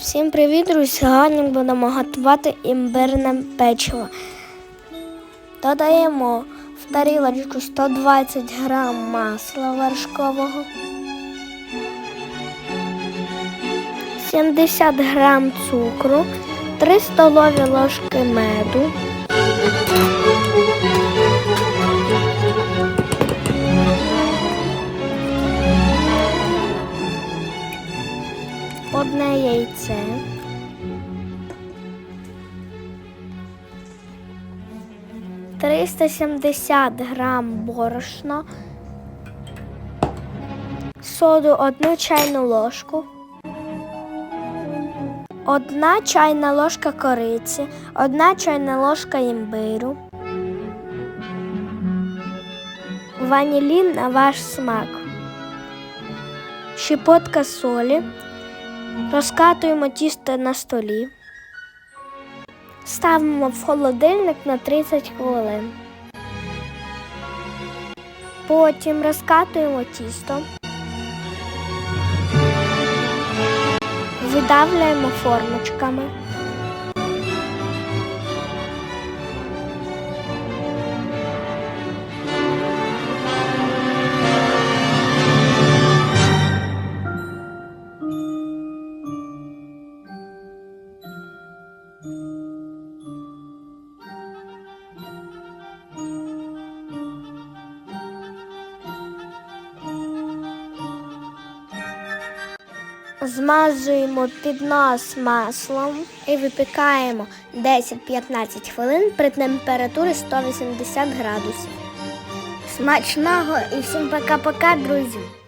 Всім привіт, друзі! Сьогодні будемо готувати імбирне печиво. Додаємо в тарілочку 120 грам масла вершкового, 70 грам цукру, 3 столові ложки меду, одне яйце. Триста сімдесят грам борошна, соду одну чайну ложку, одна чайна ложка кориці, одна чайна ложка імбиру, ванілін на ваш смак, щепотка солі. Розкатуємо тісто на столі. Ставимо в холодильник на 30 хвилин. Потім розкатуємо тісто. Видавляємо формочками. Змазуємо піднос маслом і випікаємо 10-15 хвилин при температурі 180 градусів. Смачного і всім пока-пока, друзі!